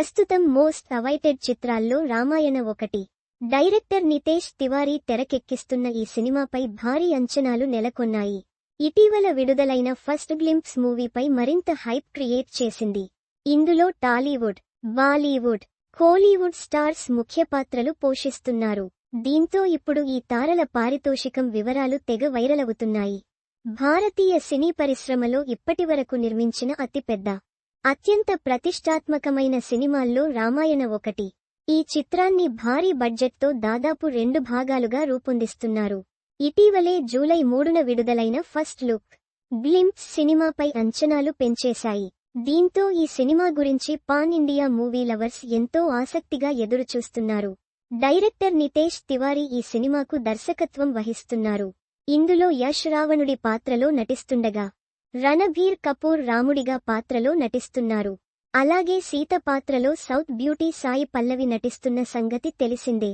ప్రస్తుతం most awaited చిత్రాల్లో రామాయణ ఒకటి. డైరెక్టర్ నితేష్ తివారీ తెరకెక్కిస్తున్న ఈ సినిమాపై భారీ అంచనాలు నెలకొన్నాయి. ఇటీవల విడుదలైన ఫస్ట్ గ్లింప్స్ మూవీపై మరింత హైప్ క్రియేట్ చేసింది. ఇందులో టాలీవుడ్ బాలీవుడ్ కోలీవుడ్ స్టార్స్ ముఖ్య పాత్రలు పోషిస్తున్నారు. దీంతో ఇప్పుడు ఈ తారల పారితోషికం వివరాలు తెగ వైరలవుతున్నాయి. భారతీయ సినీ పరిశ్రమలో ఇప్పటివరకు నిర్మించిన అతిపెద్ద అత్యంత ప్రతిష్టాత్మకమైన సినిమాల్లో రామాయణ ఒకటి. ఈ చిత్రాన్ని భారీ బడ్జెట్తో దాదాపు రెండు భాగాలుగా రూపొందిస్తున్నారు. ఇటీవలే జూలై మూడున విడుదలైన ఫస్ట్ లుక్. గ్లింప్స్ సినిమాపై అంచనాలు పెంచేశాయి. దీంతో ఈ సినిమా గురించి పాన్ ఇండియా మూవీ లవర్స్ ఎంతో ఆసక్తిగా ఎదురుచూస్తున్నారు. డైరెక్టర్ నితేష్ తివారీ ఈ సినిమాకు దర్శకత్వం వహిస్తున్నారు. ఇందులో యష్ రావణుడి పాత్రలో నటిస్తుండగా రణబీర్ కపూర్ రాముడిగా పాత్రలో నటిస్తున్నారు. అలాగే సీత పాత్రలో సౌత్ బ్యూటీ సాయి పల్లవి నటిస్తున్న సంగతి తెలిసిందే.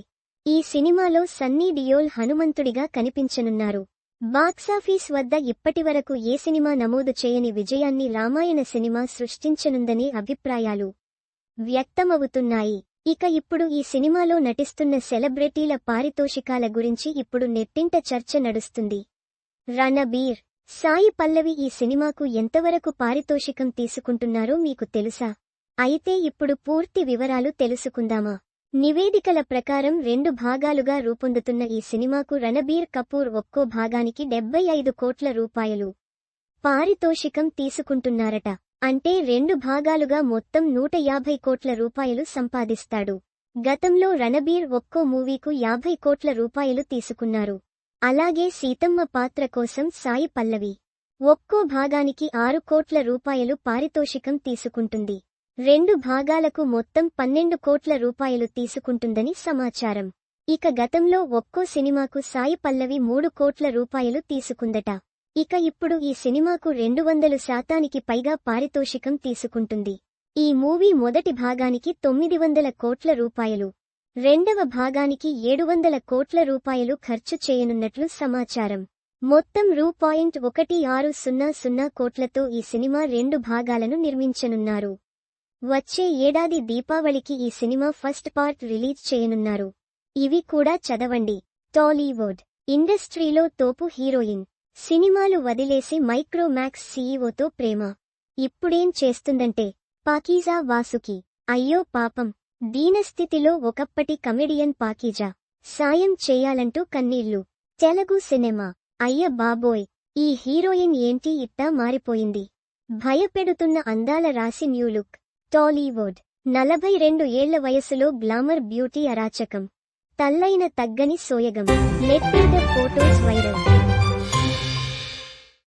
ఈ సినిమాలో సన్నీ డియోల్ హనుమంతుడిగా కనిపించనున్నారు. బాక్సాఫీస్ వద్ద ఇప్పటివరకు ఏ సినిమా నమోదు చేయని విజయాన్ని రామాయణ సినిమా సృష్టించనుందని అభిప్రాయాలు వ్యక్తమవుతున్నాయి. ఇక ఇప్పుడు ఈ సినిమాలో నటిస్తున్న సెలబ్రిటీల పారితోషికాల గురించి ఇప్పుడు నెట్టింట చర్చ నడుస్తుంది. రణబీర్ సాయి పల్లవి ఈ సినిమాకు ఎంతవరకు పారితోషికం తీసుకుంటున్నారో మీకు తెలుసా? అయితే ఇప్పుడు పూర్తి వివరాలు తెలుసుకుందామా? నివేదికల ప్రకారం రెండు భాగాలుగా రూపొందుతున్న ఈ సినిమాకు రణబీర్ కపూర్ ఒక్కో భాగానికి డెబ్బై ఐదు కోట్ల రూపాయలు పారితోషికం తీసుకుంటున్నారట. అంటే రెండు భాగాలుగా మొత్తం నూట యాభై కోట్ల రూపాయలు సంపాదిస్తాడు. గతంలో రణబీర్ ఒక్కో మూవీకు యాభై కోట్ల రూపాయలు తీసుకున్నారు. అలాగే సీతమ్మ పాత్ర కోసం సాయి పల్లవి ఒక్కో భాగానికి ఆరు కోట్ల రూపాయలు పారితోషికం తీసుకుంటుంది. రెండు భాగాలకు మొత్తం పన్నెండు కోట్ల రూపాయలు తీసుకుంటుందని సమాచారం. ఇక గతంలో ఒక్కో సినిమాకు సాయి పల్లవి మూడు కోట్ల రూపాయలు తీసుకుందట. ఇక ఇప్పుడు ఈ సినిమాకు రెండు వందలు శాతానికి పైగా పారితోషికం తీసుకుంటుంది. ఈ మూవీ మొదటి భాగానికి తొమ్మిది వందల కోట్ల రూపాయలు. రెండవ భాగానికి ఏడు వందల కోట్ల రూపాయలు ఖర్చు చేయనున్నట్లు సమాచారం. మొత్తం రూ పాయింట్ ఒకటి ఆరు సున్నా సున్నా కోట్లతో ఈ సినిమా రెండు భాగాలను నిర్మించనున్నారు. వచ్చే ఏడాది దీపావళికి ఈ సినిమా ఫస్ట్ పార్ట్ రిలీజ్ చేయనున్నారు. ఇవి కూడా చదవండి. టాలీవుడ్ ఇండస్ట్రీలో తోపు హీరోయిన్. సినిమాలు వదిలేసి మైక్రోమాక్స్ సీఈఓతో ప్రేమ. ఇప్పుడేం చేస్తుందంటే పాకీజా వాసుకి అయ్యో పాపం. దీనస్థితిలో ఒకప్పటి కమెడియన్ పాకీజా. సాయం చేయాలంటూ కన్నీళ్ళు. తెలుగు సినిమా. అయ్య బాబోయ్. ఈ హీరోయిన్ ఏంటి ఇట్టా మారిపోయింది. భయపెడుతున్న అందాల రాసి న్యూలుక్ టాలీవుడ్. నలభై రెండు ఏళ్ళ వయసులో గ్లామర్ బ్యూటీ అరాచకం. తల్లైన తగ్గని సోయగం. నెట్ మీద ఫోటోస్ వైరల్.